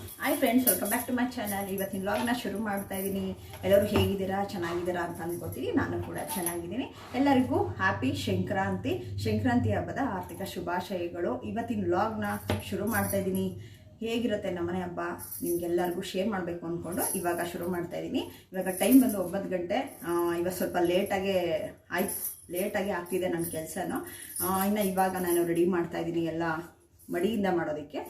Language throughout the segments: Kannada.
Hi friends welcome back to my channel ಇವತ್ತಿನ ವ್ಲಾಗ್ನ ಶುರು ಮಾಡ್ತಾ ಇದ್ದೀನಿ ಎಲ್ಲರೂ ಹೇಗಿದ್ದೀರಾ? ಚೆನ್ನಾಗಿದ್ದೀರಾ ಅಂತ ಅಂದ್ಕೋತೀನಿ ನಾನು ಕೂಡ ಚೆನ್ನಾಗಿದ್ದೀನಿ. ಎಲ್ಲರಿಗೂ ಹ್ಯಾಪಿ ಸಂಕ್ರಾಂತಿ. ಸಂಕ್ರಾಂತಿ ಹಬ್ಬದ ಆರ್ಥಿಕ ಶುಭಾಶಯಗಳು. ಇವತ್ತಿನ ವ್ಲಾಗ್ನ ಶುರು ಮಾಡ್ತಾ ಇದ್ದೀನಿ ಹೇಗಿರುತ್ತೆ ನಮ್ಮನೆ ಹಬ್ಬ? ನಿಮ್ಗೆಲ್ಲರಿಗೂ ಶೇರ್ ಮಾಡಬೇಕು ಅಂದ್ಕೊಂಡು ಇವಾಗ ಶುರು ಮಾಡ್ತಾ ಇದ್ದೀನಿ ಇವಾಗ ಟೈಮ್ ಬಂದು ಒಂಬತ್ತು ಗಂಟೆ. ಇವಾಗ ಸ್ವಲ್ಪ ಲೇಟಾಗೆ ಆಯ್ತು. ಲೇಟಾಗಿ ಆಗ್ತಿದೆ ನನ್ನ ಕೆಲಸನೂ. ಇನ್ನು ಇವಾಗ ನಾನು ರೆಡಿ ಮಾಡ್ತಾ ಇದ್ದೀನಿ ಎಲ್ಲ ಮಡಿಯಿಂದ ಮಾಡೋದಕ್ಕೆ.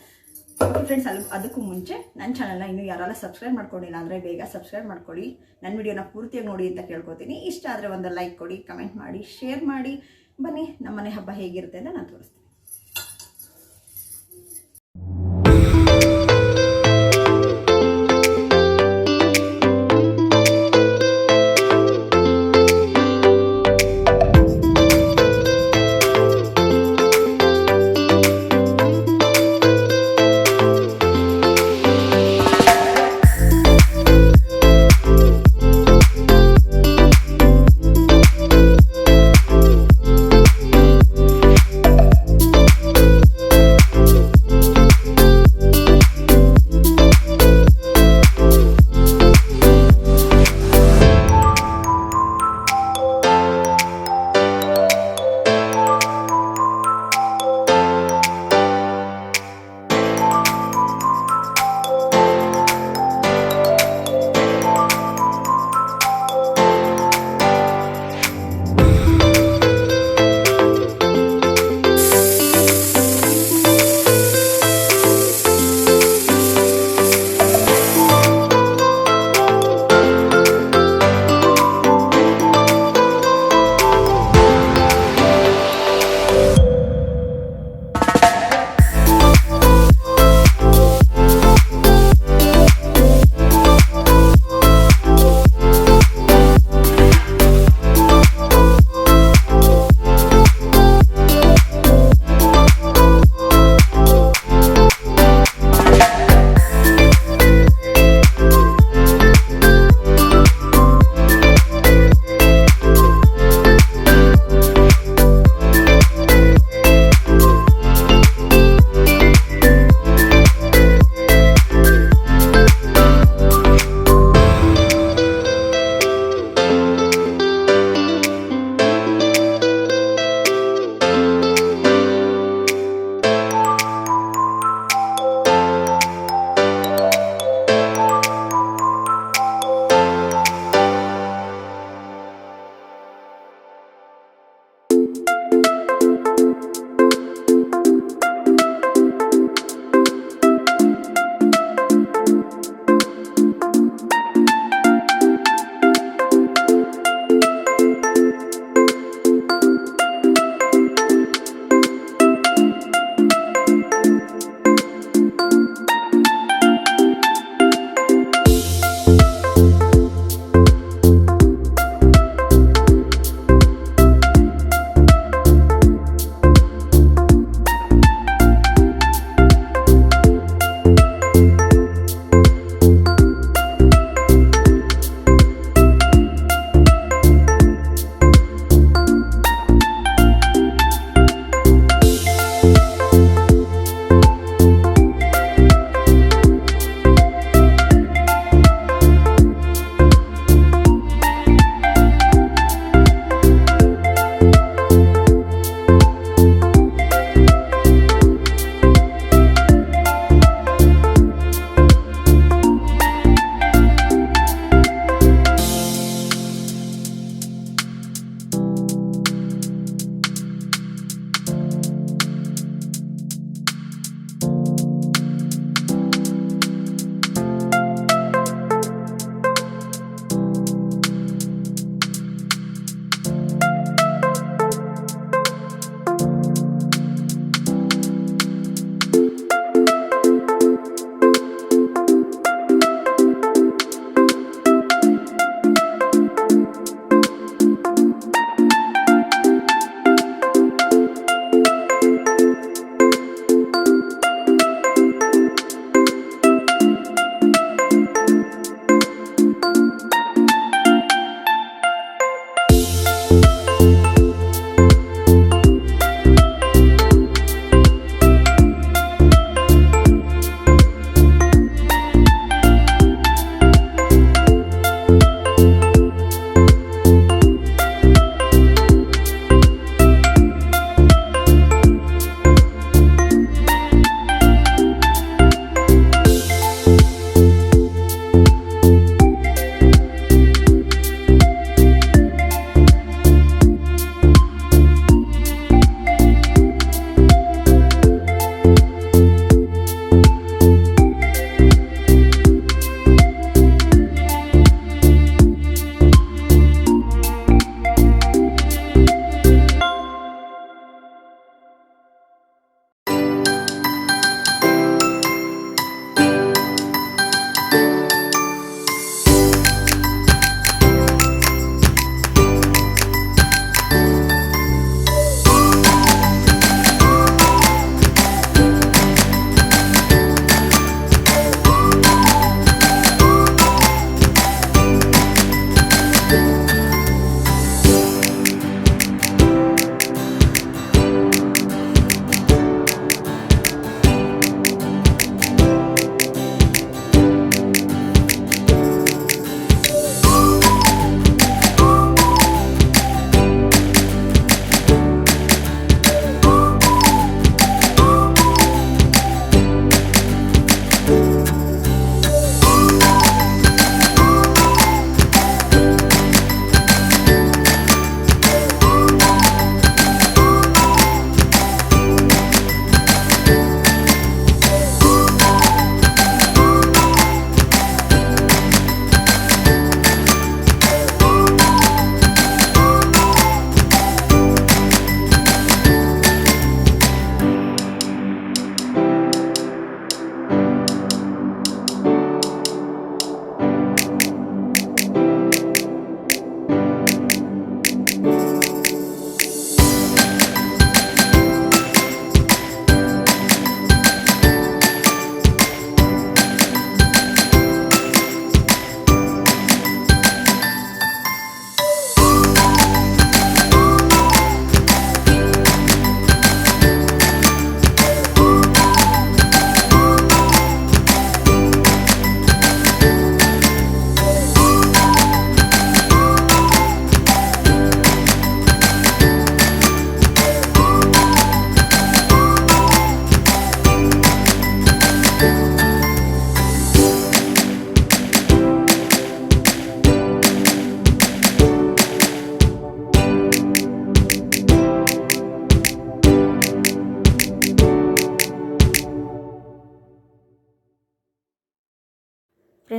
ಫ್ರೆಂಡ್ಸ್ ಅಲ್ಲಿ ಅದಕ್ಕೂ ಮುಂಚೆ ನನ್ನ ಚಾನಲ್ನ ಇನ್ನೂ ಯಾರೆಲ್ಲ ಸಬ್ಸ್ಕ್ರೈಬ್ ಮಾಡ್ಕೊಂಡಿಲ್ಲ ಅಂದರೆ ಬೇಗ ಸಬ್ಸ್ಕ್ರೈಬ್ ಮಾಡ್ಕೊಳ್ಳಿ. ನನ್ನ ವಿಡಿಯೋನ ಪೂರ್ತಿಯಾಗಿ ನೋಡಿ ಅಂತ ಕೇಳ್ಕೊತೀನಿ. ಇಷ್ಟ ಆದರೆ ಒಂದು ಲೈಕ್ ಕೊಡಿ ಕಮೆಂಟ್ ಮಾಡಿ ಶೇರ್ ಮಾಡಿ. ಬನ್ನಿ, ನಮ್ಮನೆ ಹಬ್ಬ ಹೇಗಿರುತ್ತೆ ಅಂತ ನಾನು ತೋರಿಸ್ತೀನಿ.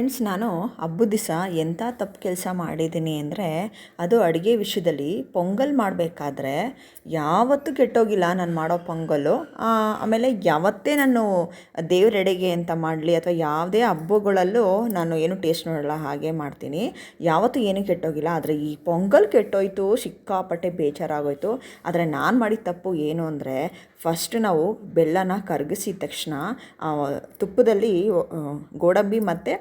ಫ್ರೆಂಡ್ಸ್, ನಾನು ಹಬ್ಬದ ದಿವಸ ಎಂಥ ತಪ್ಪು ಕೆಲಸ ಮಾಡಿದ್ದೀನಿ ಅಂದರೆ, ಅದು ಅಡುಗೆ ವಿಷಯದಲ್ಲಿ ಪೊಂಗಲ್ ಮಾಡಬೇಕಾದ್ರೆ ಯಾವತ್ತೂ ಕೆಟ್ಟೋಗಿಲ್ಲ ನಾನು ಮಾಡೋ ಪೊಂಗಲ್ಲು ಆಮೇಲೆ ಯಾವತ್ತೇ ನಾನು ದೇವರೆಡೆಗೆ ಅಂತ ಮಾಡಲಿ ಅಥವಾ ಯಾವುದೇ ಹಬ್ಬಗಳಲ್ಲೂ ನಾನು ಏನು ಟೇಸ್ಟ್ ನೋಡಲ್ಲ, ಹಾಗೆ ಮಾಡ್ತೀನಿ. ಯಾವತ್ತೂ ಏನೂ ಕೆಟ್ಟೋಗಿಲ್ಲ, ಆದರೆ ಈ ಪೊಂಗಲ್ ಕೆಟ್ಟೋಯ್ತು, ಸಿಕ್ಕಾಪಟ್ಟೆ ಬೇಜಾರಾಗೋಯ್ತು. ಆದರೆ ನಾನು ಮಾಡಿದ ತಪ್ಪು ಏನು ಅಂದರೆ, ಫಸ್ಟ್ ನಾವು ಬೆಲ್ಲನ ಕರಗಿಸಿದ ತಕ್ಷಣ ತುಪ್ಪದಲ್ಲಿ ಗೋಡಂಬಿ ಮತ್ತು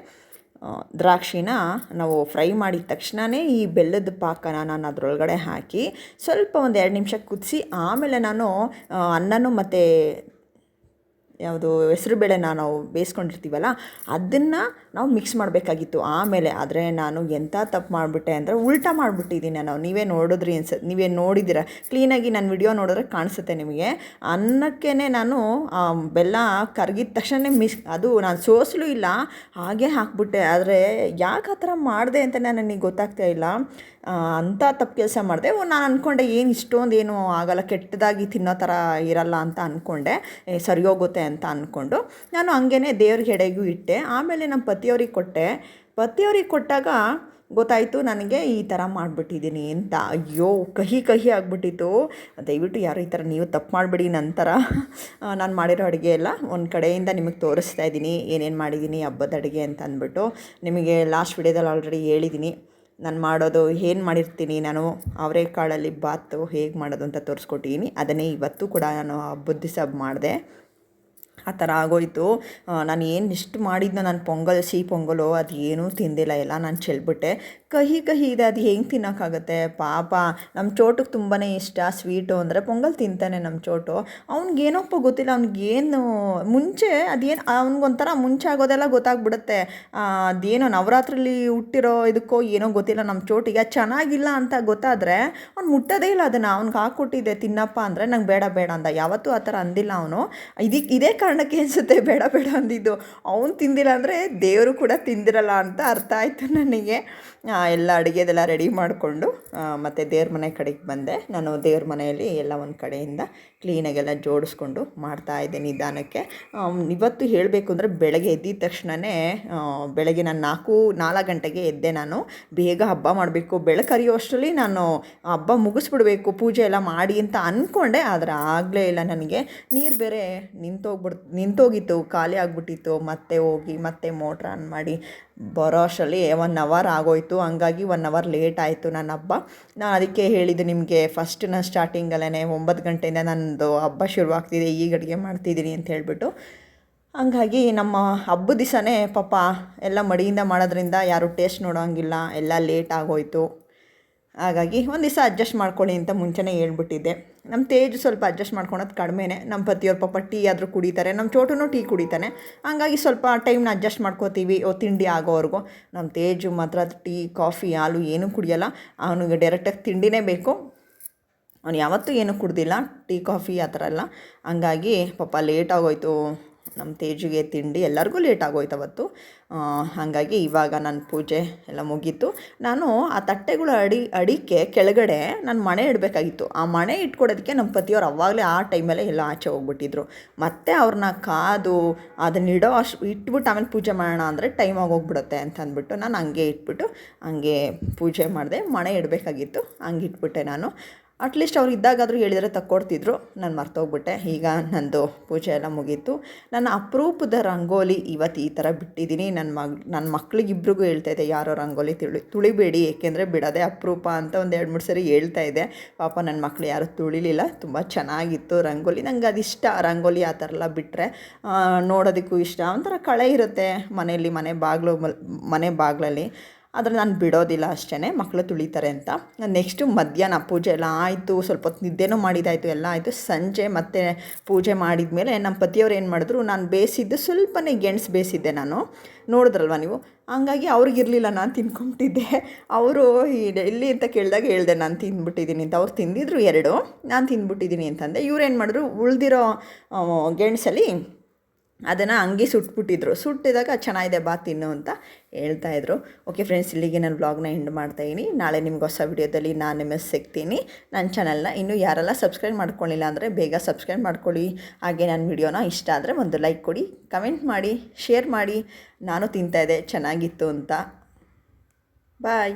ದ್ರಾಕ್ಷಿನ ನಾವು ಫ್ರೈ ಮಾಡಿದ ತಕ್ಷಣವೇ ಈ ಬೆಲ್ಲದ ಪಾಕನ ನಾನು ಅದರೊಳಗಡೆ ಹಾಕಿ ಸ್ವಲ್ಪ ಒಂದು ಎರಡು ನಿಮಿಷ ಕುದಿಸಿ ಆಮೇಲೆ ನಾನು ಅನ್ನನೂ ಮತ್ತು ಯಾವುದು ಹೆಸರುಬೇಳೆನ ನಾವು ಬೇಯಿಸ್ಕೊಂಡಿರ್ತೀವಲ್ಲ, ಅದನ್ನು ನಾವು ಮಿಕ್ಸ್ ಮಾಡಬೇಕಾಗಿತ್ತು. ಆಮೇಲೆ ಆದರೆ ನಾನು ಎಂಥ ತಪ್ಪು ಮಾಡಿಬಿಟ್ಟೆ ಅಂದರೆ ಉಲ್ಟಾ ಮಾಡಿಬಿಟ್ಟಿದ್ದೀನಿ ನಾನು. ನೀವೇ ನೋಡಿದ್ರಿ ಅನ್ಸ, ನೀವೇ ನೋಡಿದ್ದೀರ? ಕ್ಲೀನಾಗಿ ನನ್ನ ವಿಡಿಯೋ ನೋಡಿದ್ರೆ ಕಾಣಿಸುತ್ತೆ ನಿಮಗೆ. ಅನ್ನಕ್ಕೇ ನಾನು ಬೆಲ್ಲ ಕರಗಿದ ತಕ್ಷಣ ಮಿಸ್ ಅದು ನಾನು ಸೋಸಲು ಇಲ್ಲ, ಹಾಗೆ ಹಾಕ್ಬಿಟ್ಟೆ. ಆದರೆ ಯಾಕೆ ಆ ಥರ ಮಾಡಿದೆ ಅಂತ ನನಗೆ ಗೊತ್ತಾಗ್ತಾ ಇಲ್ಲ. ಅಂಥ ತಪ್ಪು ಕೆಲಸ ಮಾಡಿದೆ. ನಾನು ಅಂದ್ಕೊಂಡೆ ಏನು ಇಷ್ಟೊಂದು ಏನು ಆಗಲ್ಲ, ಕೆಟ್ಟದಾಗಿ ತಿನ್ನೋ ಥರ ಇರಲ್ಲ ಅಂತ ಅಂದ್ಕೊಂಡೆ ಸರಿ ಹೋಗುತ್ತೆ ಅಂತ ಅಂದ್ಕೊಂಡು ನಾನು ಹಂಗೇ ದೇವ್ರಿಗೆ ಎಡೆಗೂ ಇಟ್ಟೆ. ಆಮೇಲೆ ನಮ್ಮ ಪತಿಯವ್ರಿಗೆ ಕೊಟ್ಟೆ. ಪತಿಯವ್ರಿಗೆ ಕೊಟ್ಟಾಗ ಗೊತ್ತಾಯಿತು ನನಗೆ ಈ ಥರ ಮಾಡಿಬಿಟ್ಟಿದ್ದೀನಿ ಅಂತ. ಅಯ್ಯೋ, ಕಹಿ ಕಹಿ ಆಗಿಬಿಟ್ಟಿತ್ತು. ದಯವಿಟ್ಟು ಯಾರು ಈ ಥರ ನೀವು ತಪ್ಪು ಮಾಡಿಬಿಡಿ ನಂತರ. ನಾನು ಮಾಡಿರೋ ಅಡುಗೆ ಎಲ್ಲ ಒಂದು ಕಡೆಯಿಂದ ನಿಮಗೆ ತೋರಿಸ್ತಾ ಇದ್ದೀನಿ. ಏನೇನು ಮಾಡಿದ್ದೀನಿ, ಹಬ್ಬದ ಅಡುಗೆ ಅಂತ ಅಂದ್ಬಿಟ್ಟು ನಿಮಗೆ ಲಾಸ್ಟ್ ವಿಡಿಯೋದಲ್ಲಿ ಆಲ್ರೆಡಿ ಹೇಳಿದ್ದೀನಿ. ನಾನು ಮಾಡೋದು ಏನು ಮಾಡಿರ್ತೀನಿ ನಾನು ಅವರೆಕಾಳಲ್ಲಿ ಬಾತು ಹೇಗೆ ಮಾಡೋದು ಅಂತ ತೋರಿಸ್ಕೊಟ್ಟಿದ್ದೀನಿ. ಅದನ್ನೇ ಇವತ್ತು ಕೂಡ ನಾನು ಹಬ್ಬದ ದಿವಸ ಮಾಡಿದೆ. ಆ ಥರ ಆಗೋಯ್ತು. ನಾನು ಏನು ಇಷ್ಟು ಮಾಡಿದ್ನೋ ನಾನು ಪೊಂಗಲ್ ಸಿಹಿ ಪೊಂಗಲು, ಅದು ಏನೂ ತಿಂದಿಲ್ಲ ಎಲ್ಲ, ನಾನು ಚೆಲ್ಬಿಟ್ಟೆ. ಕಹಿ ಕಹಿ ಇದೆ, ಅದು ಹೆಂಗೆ ತಿನ್ನೋಕ್ಕಾಗತ್ತೆ? ಪಾಪ ನಮ್ಮ ಚೋಟಕ್ಕೆ ತುಂಬಾ ಇಷ್ಟ, ಸ್ವೀಟು ಅಂದರೆ ಪೊಂಗಲ್ ತಿಂತಾನೆ ನಮ್ಮ ಚೋಟು. ಅವ್ನಿಗೇನಪ್ಪ ಗೊತ್ತಿಲ್ಲ, ಅವ್ನಿಗೇನು ಮುಂಚೆ ಅದೇನು, ಅವ್ನಿಗೊಂಥರ ಮುಂಚೆ ಆಗೋದೆಲ್ಲ ಗೊತ್ತಾಗ್ಬಿಡುತ್ತೆ. ಅದೇನೋ ನವರಾತ್ರಿಲಿ ಹುಟ್ಟಿರೋ ಇದಕ್ಕೋ ಏನೋ ಗೊತ್ತಿಲ್ಲ ನಮ್ಮ ಚೋಟಿಗೆ ಚೆನ್ನಾಗಿಲ್ಲ ಅಂತ ಗೊತ್ತಾದರೆ ಅವ್ನು ಮುಟ್ಟೋದೇ ಇಲ್ಲ ಅದನ್ನು. ಅವ್ನಿಗೆ ಹಾಕ್ಕೊಟ್ಟಿದ್ದೆ, ತಿನ್ನಪ್ಪ ಅಂದರೆ ನಂಗೆ ಬೇಡ ಬೇಡ ಅಂದ. ಯಾವತ್ತೂ ಆ ಥರ ಅಂದಿಲ್ಲ ಅವನು. ಇದಕ್ಕೆ ಇದೇ ಕಾರಣಕ್ಕೆ ಅನಿಸುತ್ತೆ, ಬೇಡ ಬೇಡ ಅಂದಿದ್ದು. ಅವ್ನು ತಿಂದಿಲ್ಲ ಅಂದರೆ ದೇವರು ಕೂಡ ತಿಂದಿರಲ್ಲ ಅಂತ ಅರ್ಥ ಆಯಿತು ನನಗೆ. ಎಲ್ಲ ಅಡುಗೆದೆಲ್ಲ ರೆಡಿ ಮಾಡಿಕೊಂಡು ಮತ್ತು ದೇವ್ರ ಮನೆ ಕಡೆಗೆ ಬಂದೆ. ನಾನು ದೇವ್ರ ಮನೆಯಲ್ಲಿ ಎಲ್ಲ ಒಂದು ಕಡೆಯಿಂದ ಕ್ಲೀನಾಗೆಲ್ಲ ಜೋಡಿಸ್ಕೊಂಡು ಮಾಡ್ತಾ ಇದ್ದೆ ನಿಧಾನಕ್ಕೆ. ಇವತ್ತು ಹೇಳಬೇಕು ಅಂದರೆ ಬೆಳಗ್ಗೆ ಎದ್ದಿದ ತಕ್ಷಣವೇ ಬೆಳಗ್ಗೆ ನಾನು ನಾಲ್ಕು ನಾಲ್ಕು ಗಂಟೆಗೆ ಎದ್ದೆ ನಾನು. ಬೇಗ ಹಬ್ಬ ಮಾಡಬೇಕು ಬೆಳಕರಿಯೋ ಅಷ್ಟರಲ್ಲಿ ನಾನು ಹಬ್ಬ ಮುಗಿಸ್ಬಿಡ್ಬೇಕು, ಪೂಜೆ ಎಲ್ಲ ಮಾಡಿ ಅಂತ ಅಂದ್ಕೊಂಡೆ ಆದರೆ ಆಗಲೇ ಇಲ್ಲ ನನಗೆ. ನೀರು ಬೇರೆ ನಿಂತೋಗ್ಬಿಡ್ ನಿಂತೋಗಿತ್ತು, ಖಾಲಿ ಆಗಿಬಿಟ್ಟಿತ್ತು. ಮತ್ತೆ ಹೋಗಿ, ಮತ್ತೆ ಮೋಟ್ರ್ ಆನ್ ಮಾಡಿ ಬರೋ ಅಷ್ಟರಲ್ಲಿ ಒನ್ ಅವರ್ ಆಗೋಯ್ತು. ಹಂಗಾಗಿ ಒನ್ ಅವರ್ ಲೇಟ್ ಆಯಿತು ನನ್ನ ಹಬ್ಬ ನಾನು ಅದಕ್ಕೆ ಹೇಳಿದ್ದು ನಿಮಗೆ ಫಸ್ಟ್ ನಾನು ಸ್ಟಾರ್ಟಿಂಗಲ್ಲೇ ಒಂಬತ್ತು ಗಂಟೆಯಿಂದ ನನ್ನದು ಹಬ್ಬ ಶುರುವಾಗ್ತಿದೆ, ಈಗ ಅಡುಗೆ ಮಾಡ್ತಿದ್ದೀನಿ ಅಂತ ಹೇಳಿಬಿಟ್ಟು. ಹಂಗಾಗಿ ನಮ್ಮ ಹಬ್ಬದ ದಿವಸನೇ ಪಾಪ ಎಲ್ಲ ಮಡಿಯಿಂದ ಮಾಡೋದ್ರಿಂದ ಯಾರೂ ಟೇಸ್ಟ್ ನೋಡೋಂಗಿಲ್ಲ, ಎಲ್ಲ ಲೇಟ್ ಆಗೋಯ್ತು. ಹಾಗಾಗಿ ಒಂದು ದಿವಸ ಅಡ್ಜಸ್ಟ್ ಮಾಡ್ಕೊಳ್ಳಿ ಅಂತ ಮುಂಚೆನೇ ಹೇಳ್ಬಿಟ್ಟಿದ್ದೆ. ನಮ್ಮ ತೇಜ್ ಸ್ವಲ್ಪ ಅಡ್ಜಸ್ಟ್ ಮಾಡ್ಕೊಳೋದು ಕಡಿಮೆನೇ. ನಮ್ಮ ಪತಿಯವ್ರ ಪಾಪ ಟೀ ಆದರೂ ಕುಡಿತಾರೆ ನಮ್ಮ ಚೋಟುನೂ ಟೀ ಕುಡಿತಾನೆ. ಹಾಗಾಗಿ ಸ್ವಲ್ಪ ಟೈಮ್ನ ಅಡ್ಜಸ್ಟ್ ಮಾಡ್ಕೋತೀವಿ ಓ ತಿಂಡಿ ಆಗೋವರೆಗೂ. ನಮ್ಮ ತೇಜು ಮಾತ್ರ ಟೀ, ಕಾಫಿ, ಹಾಲು ಏನೂ ಕುಡಿಯೋಲ್ಲ. ಅವನಿಗೆ ಡೈರೆಕ್ಟಾಗಿ ತಿಂಡಿನೇ ಬೇಕು. ಅವ್ನು ಯಾವತ್ತೂ ಏನೂ ಕುಡ್ದಿಲ್ಲ. ಟೀ, ಕಾಫಿ ಆ ಥರ ಎಲ್ಲ. ಹಂಗಾಗಿ ಪಾಪ ಲೇಟ್ ಆಗೋಯ್ತು. ನಮ್ಮ ತೇಜಿಗೆ ತಿಂಡಿ ಎಲ್ಲರಿಗೂ ಲೇಟ್ ಆಗೋಯ್ತು ಅವತ್ತು. ಹಾಗಾಗಿ ಇವಾಗ ನನ್ನ ಪೂಜೆ ಎಲ್ಲ ಮುಗೀತು. ನಾನು ಆ ತಟ್ಟೆಗಳು ಅಡಿ, ಅಡಿಕೆ ಕೆಳಗಡೆ ನಾನು ಮಣೆ ಇಡಬೇಕಾಗಿತ್ತು. ಆ ಮಣೆ ಇಟ್ಕೊಡೋದಕ್ಕೆ ನಮ್ಮ ಪತಿಯವ್ರು ಅವಾಗಲೇ ಆ ಟೈಮಲ್ಲೇ ಎಲ್ಲ ಆಚೆ ಹೋಗ್ಬಿಟ್ಟಿದ್ರು. ಮತ್ತೆ ಅವ್ರನ್ನ ಕಾದು ಅದನ್ನ ಇಡೋ ಅಷ್ಟು, ಇಟ್ಬಿಟ್ಟು ಆಮೇಲೆ ಪೂಜೆ ಮಾಡೋಣ ಅಂದರೆ ಟೈಮ್ ಆಗೋಗ್ಬಿಡುತ್ತೆ ಅಂತ ಅಂದ್ಬಿಟ್ಟು ನಾನು ಹಂಗೆ ಇಟ್ಬಿಟ್ಟು ಹಂಗೆ ಪೂಜೆ ಮಾಡಿದೆ. ಮಣೆ ಇಡಬೇಕಾಗಿತ್ತು. ಹಂಗೆ ಇಟ್ಬಿಟ್ಟೆ ನಾನು. ಅಟ್ಲೀಸ್ಟ್ ಅವ್ರು ಇದ್ದಾಗಾದರೂ ಹೇಳಿದರೆ ತಕ್ಕೊಡ್ತಿದ್ರು. ನಾನು ಮರ್ತೋಗ್ಬಿಟ್ಟೆ. ಈಗ ನಂದು ಪೂಜೆ ಎಲ್ಲ ಮುಗೀತು. ನನ್ನ ಅಪರೂಪದ ರಂಗೋಲಿ ಇವತ್ತು ಈ ಥರ ಬಿಟ್ಟಿದ್ದೀನಿ. ನನ್ನ ಮಗ್ ನನ್ನ ಮಕ್ಳಿಗಿಬ್ರಿಗೂ ಹೇಳ್ತಾ ಇದ್ದೆ ಯಾರೋ ರಂಗೋಲಿ ತುಳಿ, ತುಳಿಬೇಡಿ, ಏಕೆಂದರೆ ಬಿಡೋದೇ ಅಪರೂಪ ಅಂತ ಒಂದು ಎರಡು ಮೂರು ಸರಿ ಹೇಳ್ತಾ ಇದ್ದೆ ಪಾಪ ನನ್ನ ಮಕ್ಳು ಯಾರೂ ತುಳಿಲಿಲ್ಲ. ತುಂಬ ಚೆನ್ನಾಗಿತ್ತು ರಂಗೋಲಿ. ನಂಗೆ ಅದಿಷ್ಟ ರಂಗೋಲಿ ಆ ಥರ ಎಲ್ಲ ಬಿಟ್ಟರೆ ನೋಡೋದಕ್ಕೂ ಇಷ್ಟ. ಒಂಥರ ಕಳೆ ಇರುತ್ತೆ ಮನೆಯಲ್ಲಿ, ಮನೆ ಬಾಗಿಲು ಮನೆ ಬಾಗಿಲಲ್ಲಿ. ಆದರೆ ನಾನು ಬಿಡೋದಿಲ್ಲ ಅಷ್ಟೇ ಮಕ್ಕಳು ತುಳಿತಾರೆ ಅಂತ. ನೆಕ್ಸ್ಟು ಮಧ್ಯಾಹ್ನ ಪೂಜೆ ಎಲ್ಲ ಆಯಿತು, ಸ್ವಲ್ಪ ಹೊತ್ತು ನಿದ್ದೆನೂ ಮಾಡಿದಾಯಿತು, ಎಲ್ಲ ಆಯಿತು. ಸಂಜೆ ಮತ್ತೆ ಪೂಜೆ ಮಾಡಿದ ಮೇಲೆ ನಮ್ಮ ಪತಿಯವ್ರು ಏನು ಮಾಡಿದ್ರು, ನಾನು ಬೇಯಿಸಿದ್ದು ಸ್ವಲ್ಪನೇ ಗೆಣಸು ಬೇಯಿಸಿದ್ದೆ ನಾನು. ನೋಡಿದ್ರಲ್ವ ನೀವು? ಹಂಗಾಗಿ ಅವ್ರಿಗಿರಲಿಲ್ಲ ನಾನು ತಿನ್ಕೊಂಬಿಟ್ಟಿದ್ದೆ. ಅವರು ಎಲ್ಲಿ ಅಂತ ಕೇಳಿದಾಗ ಹೇಳಿದೆ, ನಾನು ತಿಂದ್ಬಿಟ್ಟಿದ್ದೀನಿ ಅಂತ. ಅವ್ರು ತಿಂದಿದ್ರು ಎರಡು, ನಾನು ತಿಂದ್ಬಿಟ್ಟಿದ್ದೀನಿ ಅಂತಂದೆ. ಇವ್ರು ಏನು ಮಾಡಿದ್ರು, ಉಳಿದಿರೋ ಗೆಣಸಲ್ಲಿ ಅದನ್ನು ಹಂಗೆ ಸುಟ್ಬಿಟ್ಟಿದ್ರು. ಸುಟ್ಟಿದಾಗ ಚೆನ್ನಾಗಿದೆ ಬಾ ತಿನ್ನು ಅಂತ ಹೇಳ್ತಾಯಿದ್ರು ಓಕೆ ಫ್ರೆಂಡ್ಸ್ ಇಲ್ಲಿಗೆ ನಾನು ವ್ಲಾಗ್ನ ಎಂಡ್ ಮಾಡ್ತಾಯಿದ್ದೀನಿ ನಾಳೆ ನಿಮ್ಗೆ ಹೊಸ ವಿಡಿಯೋದಲ್ಲಿ ನಾನು ನಿಮಗೆ ಸಿಗ್ತೀನಿ. ನನ್ನ ಚಾನಲ್ನ ಇನ್ನೂ ಯಾರೆಲ್ಲ ಸಬ್ಸ್ಕ್ರೈಬ್ ಮಾಡ್ಕೊಳ್ಳಿಲ್ಲ ಅಂದರೆ ಬೇಗ ಸಬ್ಸ್ಕ್ರೈಬ್ ಮಾಡ್ಕೊಳ್ಳಿ. ಹಾಗೆ ನನ್ನ ವಿಡಿಯೋನ ಇಷ್ಟ ಆದರೆ ಒಂದು ಲೈಕ್ ಕೊಡಿ ಕಮೆಂಟ್ ಮಾಡಿ ಶೇರ್ ಮಾಡಿ. ನಾನು ತಿಂತಾಯಿದ್ದೆ ಚೆನ್ನಾಗಿತ್ತು ಅಂತ. ಬಾಯ್